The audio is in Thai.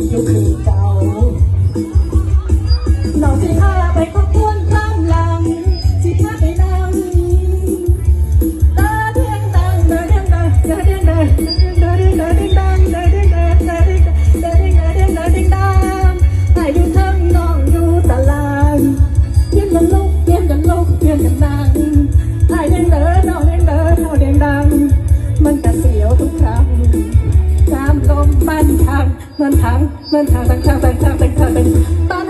Thank you. มันทางมันทางทางทางทางทางทางทางทาง